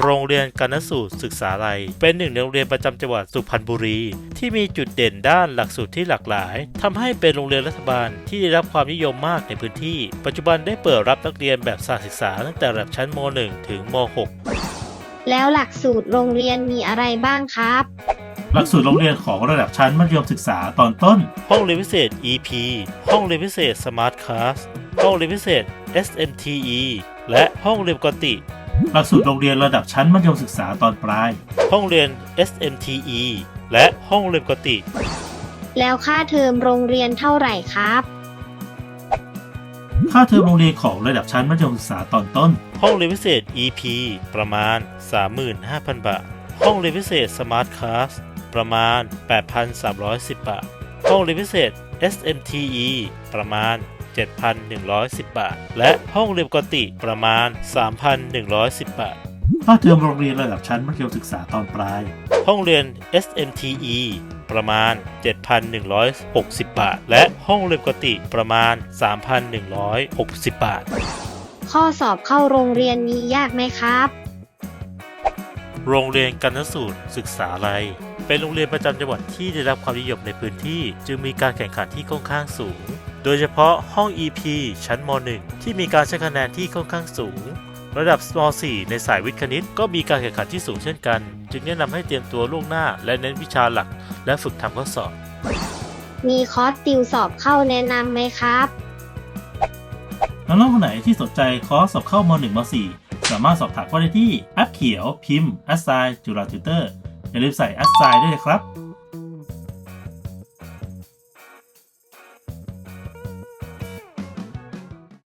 โรงเรียนกนสูตรศึกษาลัย เป็นหนึ่งในโรงเรียนประจำจังหวัดสุพรรณบุรี ที่มีจุดเด่นด้านหลักสูตรที่หลากหลายทำให้เป็นโรงเรียนรัฐบาลที่ได้รับความนิยมมากในพื้นที่ ปัจจุบันได้เปิดรับนักเรียนแบบสาศึกษาตั้งแต่ระดับชั้นม .1 ถึงม .6 แล้วหลักสูตรโรงเรียนมีอะไรบ้างครับหลักสูตรโรงเรียนของระดับชั้นมัธยมศึกษาตอนต้น ห้องเรียนพิเศษ EP ห้องเรียนพิเศษ Smart Class ห้องเรียนพิเศษ SMTE และห้องเรียนปกติ หลักสูตรโรงเรียนระดับชั้นมัธยมศึกษาตอนปลาย ห้องเรียน SMTE และห้องเรียนปกติ แล้วค่าเทอมโรงเรียนเท่าไหร่ครับ ค่าเทอมโรงเรียนของระดับชั้นมัธยมศึกษาตอนต้น ห้องเรียนพิเศษ EP ประมาณ 35,000 บาท ห้องเรียนพิเศษ Smart Class ประมาณ 8,310 บาท ห้องเรียนพิเศษ SMTE ประมาณ 7,110 บาท และห้องเรียนปกติประมาณ 3,110 บาทค่าเทอมโรงเรียนระดับชั้นมัธยมศึกษาตอนปลาย ห้องเรียน SMTE ประมาณ 7,160 บาท และห้องเรียนปกติประมาณ 3,160 บาท ข้อสอบเข้าโรงเรียนนี้ยากไหมครับ โรงเรียนกันนสูตรศึกษาลัยเป็นโรงเรียนประจำจังหวัดที่ได้รับความนิยมในพื้นที่ จึงมีการแข่งขันที่ค่อนข้างสูง โดยเฉพาะห้อง EP ชั้นม .1 ที่มีการใช้คะแนนที่ค่อนข้างสูง ระดับม .4 ในสายวิทย์คณิตก็มีการแข่งขันที่สูงเช่นกัน จึงแนะนำให้เตรียมตัวล่วงหน้า และเน้นวิชาหลัก และฝึกทำข้อสอบ มีคอร์สติวสอบเข้าแนะนำไหมครับน้องๆคนไหนที่สนใจคอร์สสอบเข้าม .1 ม .4 สามารถสอบถามเข้าได้ที่แอปเขียวพิมพ์ a s s i g n จุฬาทิวเตอร์อย่าลืมใส่ a s s i g n ด้วยนะครับ